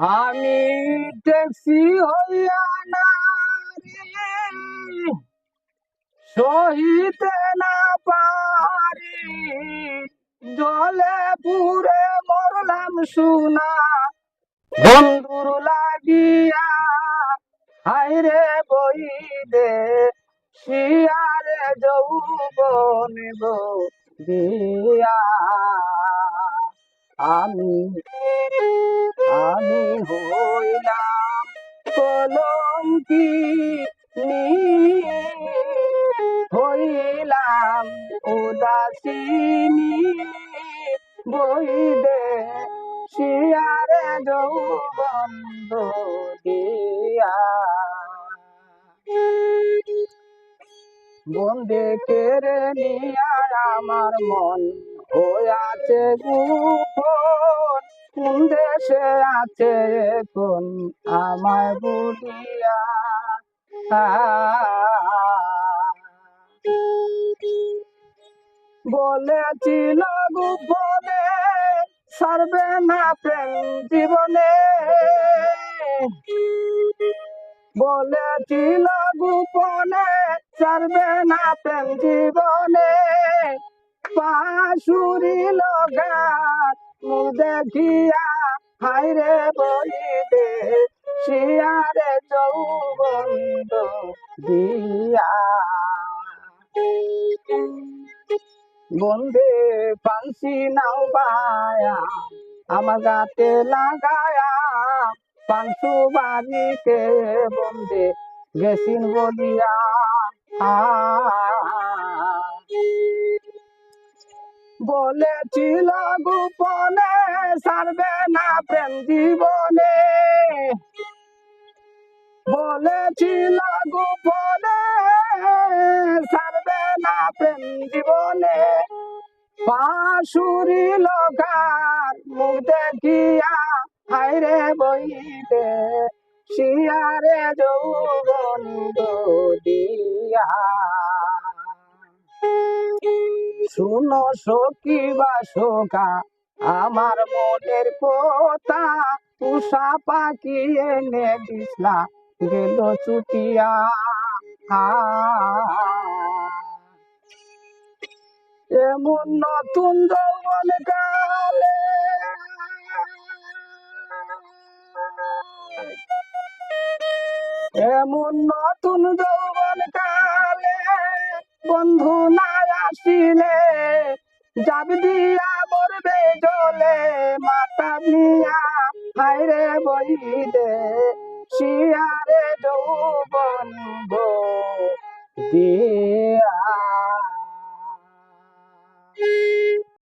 আমি ট্যাক্সি হইয়া নারী সহিতে না পারি। জলে পুরে মরলাম শুনা বন্ধুর লাগিয়া হাইরে বই দে শিয়ারে যৌবন দিয়া। আমি আমি হইলাম কলঙ্কি হইলাম উদাসিনী বই দে শিয়ারে যৌবন দিয়া বন্দে কেড়ে নিয়া আমার মন হইয়াছে গুফন কোন দেশে আছে এখন আমায় বলিয়া? বলেছিল গোপনে, সারবে না প্রেম জীবনে। বলেছিল গোপনে, সারবে না প্রেম জীবনে। পাশুরি লগাত দেখিয়া হাইরে বলিতে শিয়ারে যৌবন্দ দিয়া। বন্দে পানসি নাও পায়া আমার গাতে লাগায়া, পানসু বাড়িতে বন্দে গেছিন বলিয়া। বলেছিল গোপনে সারবে না প্রেম জীবনে। বলেছিল গোপনে সারবে না প্রেম জীবনে। পাশুরি লোকার মুখ দেখিয়া হাইরে বইতে, শিয়ারে যৌবন দিয়া শুনো সখী বা শোকা আমার মনের কথা উষা পাখি এনে দিসলা, গেল ছুটিয়া এমন নতুন যৌবন কালে এমন নতুন যৌবন কালে বন্ধু না আসিলে যাবি দিয়া জলে মাতা নিয়া হাইরে বইদে শিয়ারে যৌবন বো। দিয়া